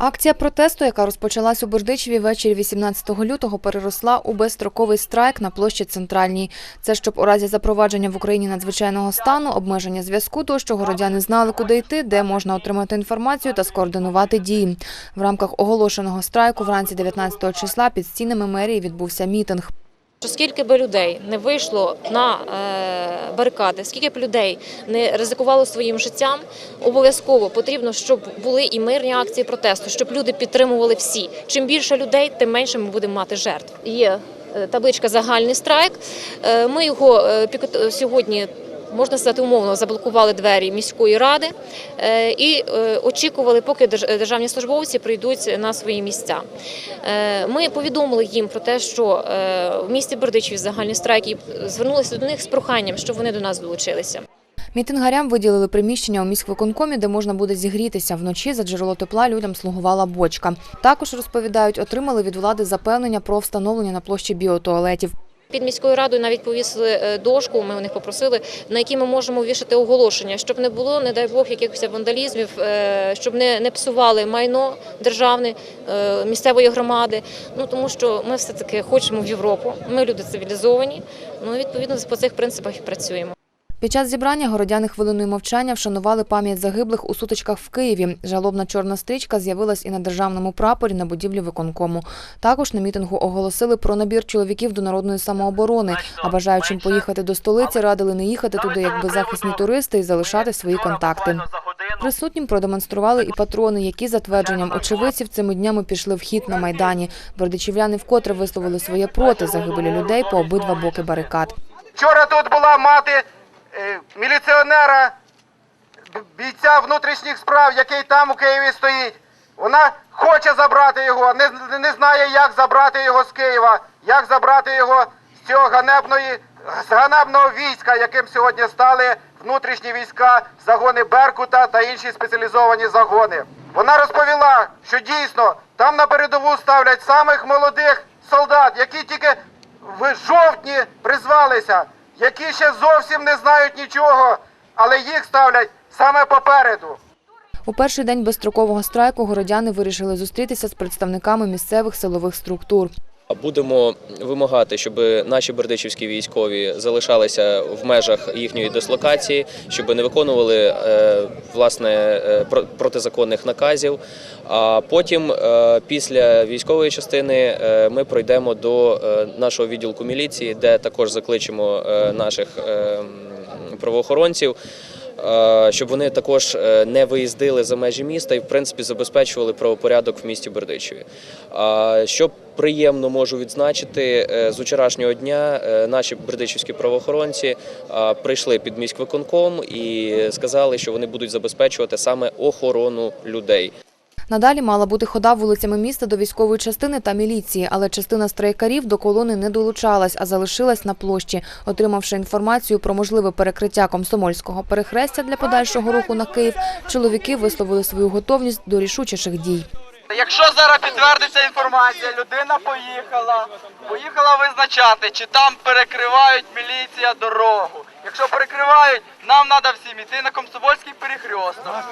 Акція протесту, яка розпочалась у Бердичеві ввечері 18 лютого, переросла у безстроковий страйк на площі Центральній. Це щоб у разі запровадження в Україні надзвичайного стану, обмеження зв'язку, тощо городяни знали, куди йти, де можна отримати інформацію та скоординувати дії. В рамках оголошеного страйку вранці 19 числа під стінами мерії відбувся мітинг. Скільки би людей не вийшло на е, барикади, скільки б людей не ризикувало своїм життям, обов'язково потрібно, щоб були і мирні акції протесту, щоб люди підтримували всі. Чим більше людей, тим менше ми будемо мати жертв. Є е, табличка загальний страйк. Е, Ми його сьогодні. Можна сказати, умовно заблокували двері міської ради е, і е, очікували, поки державні службовці прийдуть на свої місця. Е, Ми повідомили їм про те, що в місті Бердичеві загальний страйк і звернулися до них з проханням, щоб вони до нас долучилися. Мітингарям виділили приміщення у міськвиконкомі, де можна буде зігрітися. Вночі за джерело тепла людям слугувала бочка. Також розповідають, отримали від влади запевнення про встановлення на площі біотуалетів. Під міською радою навіть повісили е, дошку. Ми у них попросили, на якій ми можемо вішати оголошення, щоб не було, не дай Бог, якихось вандалізмів, е, щоб не, не псували майно державне е, місцевої громади. Ну тому що ми все таки хочемо в Європу. Ми люди цивілізовані. Ну і відповідно по цих принципах і працюємо. Під час зібрання городяни хвилиною мовчання вшанували пам'ять загиблих у сутичках в Києві. Жалобна чорна стрічка з'явилась і на державному прапорі на будівлі виконкому. Також на мітингу оголосили про набір чоловіків до народної самооборони. А бажаючим поїхати до столиці радили не їхати туди як беззахисні туристи і залишати свої контакти. Присутнім продемонстрували і патрони, які за твердженням очевидців цими днями пішли в хід на майдані. Бердичівляни вкотре висловили своє проти загибелі людей по обидва боки барикад. Вчора тут була мати міліціонера, бійця внутрішніх справ, який там у Києві стоїть. Вона хоче забрати його, не, не знає, як забрати його з Києва, як забрати його з цього ганебної, з ганебного війська, яким сьогодні стали внутрішні війська, загони Беркута та інші спеціалізовані загони. Вона розповіла, що дійсно там на передову ставлять самих молодих солдат, які тільки в жовтні призвалися, які ще зовсім не знають нічого, але їх ставлять саме попереду. У перший день безстрокового страйку городяни вирішили зустрітися з представниками місцевих силових структур. Будемо вимагати, щоб наші бердичівські військові залишалися в межах їхньої дислокації, щоб не виконували е, власне е, про- протизаконних наказів. А потім, е, після військової частини, ми пройдемо до нашого відділку міліції, де також закличемо наших правоохоронців. Е, Щоб вони також е, не виїздили за межі міста і в принципі забезпечували правопорядок в місті Бердичеві. Що приємно можу відзначити, е, з вчорашнього дня наші бердичівські правоохоронці прийшли під міськвиконком і сказали, що вони будуть забезпечувати саме охорону людей. Надалі мала бути хода вулицями міста до військової частини та міліції, але частина страйкарів до колони не долучалась, а залишилась на площі. Отримавши інформацію про можливе перекриття комсомольського перехрестя для подальшого руху на Київ, чоловіки висловили свою готовність до рішучіших дій. Якщо зараз підтвердиться інформація, людина поїхала, поїхала визначати, чи там перекривають міліція дорогу. Якщо перекривають, нам треба всім іти на Комсомольський перехресток.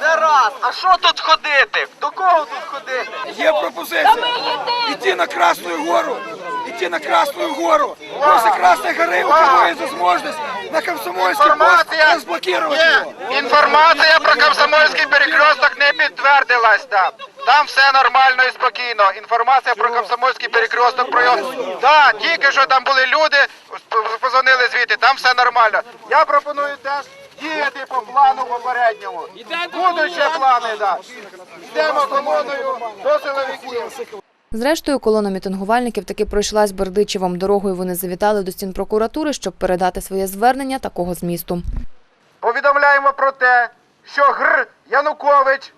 Це раз. А що тут ходити? До кого тут ходити? Є пропозиція Іти на Красну Гору, іти на Красну Гору. Просто Красна гори, у кого є возможность на Комсомольский пост Інформація, разблокировать его. інформація про комсомольський перекресток не підтвердилась там. Там все нормально і спокійно. Інформація про комсомольський перекресток про його. Да, тільки що там були люди, позвонили звідти, там все нормально. Я пропоную теж діяти по плану попередньому. Будуть ще плани, да. Йдемо колоною до силовиків. Зрештою, колона мітингувальників таки пройшлась Бердичевом. Дорогою вони завітали до стін прокуратури, щоб передати своє звернення такого змісту. Повідомляємо про те, що Гр Янукович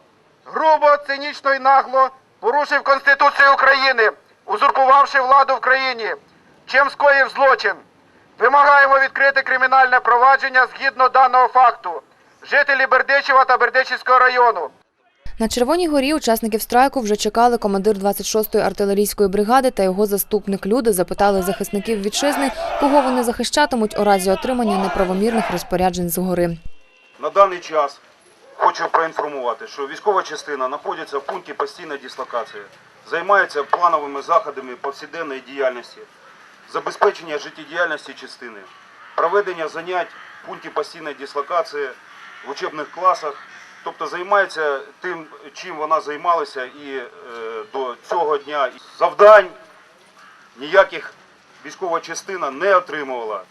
грубо, цинічно і нагло порушив Конституцію України, узурпувавши владу в країні, чим скоїв злочин. Вимагаємо відкрити кримінальне провадження згідно даного факту. Жителі Бердичева та Бердичівського району. На Червоній горі учасників страйку вже чекали командир 26-ї артилерійської бригади та його заступник. Люди запитали захисників вітчизни, кого вони захищатимуть у разі отримання неправомірних розпоряджень згори. На даний час хочу проінформувати, що військова частина знаходиться в пункті постійної дислокації, займається плановими заходами повсякденної діяльності, забезпечення життєдіяльності частини, проведення занять в пункті постійної дислокації в учебних класах, тобто займається тим, чим вона займалася і е, до цього дня. Завдань ніяких військова частина не отримувала.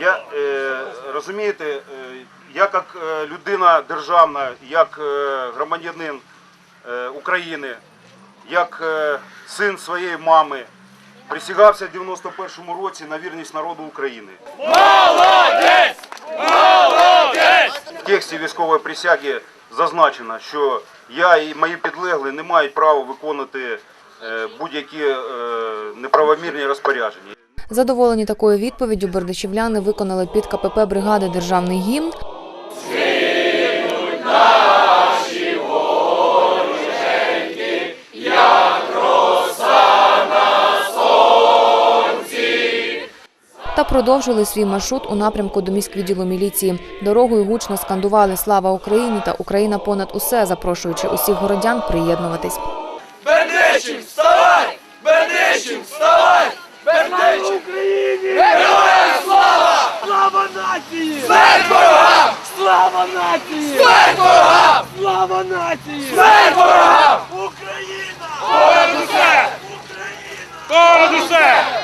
Я е, розумієте, е, я як людина державна, як громадянин України, як син своєї мами, присягався в 91-му році на вірність народу України. Молодець! Молодець! В тексті військової присяги зазначено, що я і мої підлеглі не мають права виконувати е, будь-які е, неправомірні розпорядження. Задоволені такою відповіддю бердичівляни виконали під КПП бригади державний гімн. Та продовжили свій маршрут у напрямку до міськвідділу міліції. Дорогою гучно скандували Слава Україні та Україна понад усе, запрошуючи усіх городян приєднуватись. Бердичів, вставай! Бердичів, вставай! Бердичів! Україні! Героям слава! Слава нації! Смерть ворогам! Слава нації! Смерть ворогам! Слава нації! Смерть ворогам! Україна! Понад усе! Україна! Понад усе!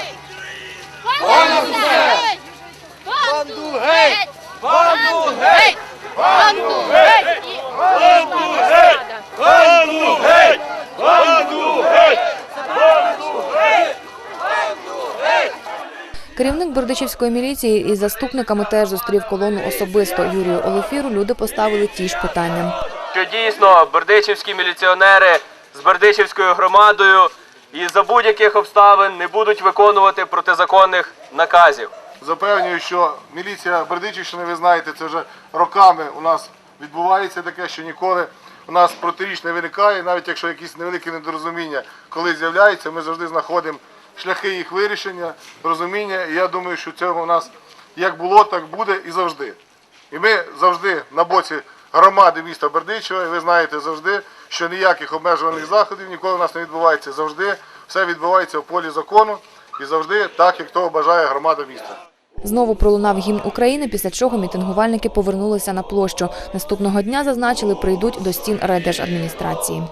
Керівник Бердичівської міліції із заступниками теж зустрів колону особисто. Юрію Олефіру люди поставили ті ж питання. що дійсно бердичівські міліціонери з бердичівською громадою і за будь-яких обставин не будуть виконувати протизаконних наказів. Запевнюю, що міліція Бердичівщини, ви знаєте, це вже роками у нас відбувається таке, що ніколи у нас протиріч не виникає, навіть якщо якісь невеликі недорозуміння коли з'являються, ми завжди знаходимо шляхи їх вирішення, розуміння. І я думаю, що цього у нас як було, так буде і завжди. І ми завжди на боці громади міста Бердичева, і ви знаєте завжди, що ніяких обмежувальних заходів ніколи у нас не відбувається. Завжди все відбувається в полі закону і завжди так, як того бажає громада міста. Знову пролунав гімн України, після чого мітингувальники повернулися на площу. Наступного дня зазначили, прийдуть до стін райдержадміністрації.